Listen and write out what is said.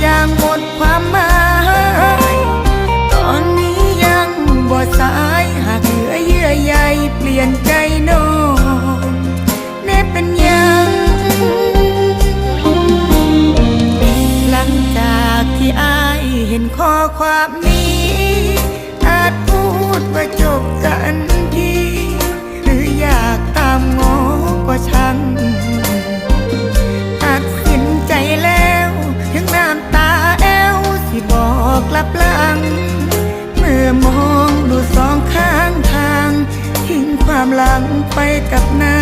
อย่างหมดความหมาย ตอนนี้ยังบ่สายหากเหลือเยื่อใยเปลี่ยนใจน้องแน่เป็นยังหลังจากที่อายเห็นข้อความนี้ ลับหลัง เมื่อมองดูสองข้างทาง ทิ้งความหลังไปกับหน้า